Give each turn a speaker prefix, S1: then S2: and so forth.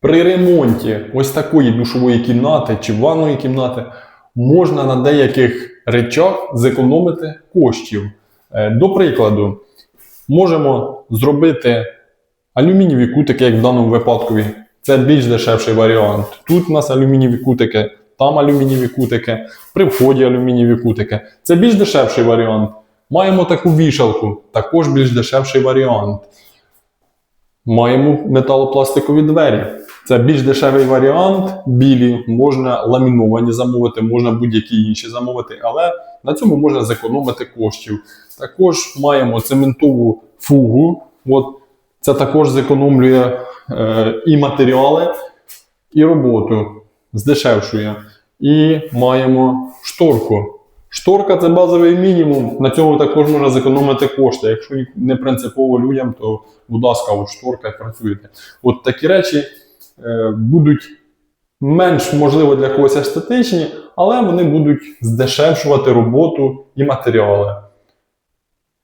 S1: При ремонті ось такої душової кімнати чи ванної кімнати можна на деяких речах зекономити коштів. Е, До прикладу, можемо зробити алюмінієві кутики, як в даному випадку. Це більш дешевший варіант. Тут у нас алюмінієві кутики, там алюмінієві кутики, при вході алюмінієві кутики. Це більш дешевший варіант. Маємо таку вішалку, також більш дешевший варіант. Маємо металопластикові двері. Це більш дешевий варіант. Білі, можна ламіновані замовити, можна будь-які інші замовити, але на цьому можна зекономити коштів. Також маємо цементову фугу. От, це також зекономлює е, і матеріали, і роботу, здешевшує. І маємо шторку. Шторка це базовий мінімум. На цьому також можна зекономити кошти. Якщо не принципово людям, то будь ласка, от шторка і працюєте. От такі речі е, будуть менш, можливо, для когось естетичні, але вони будуть здешевшувати роботу і матеріали.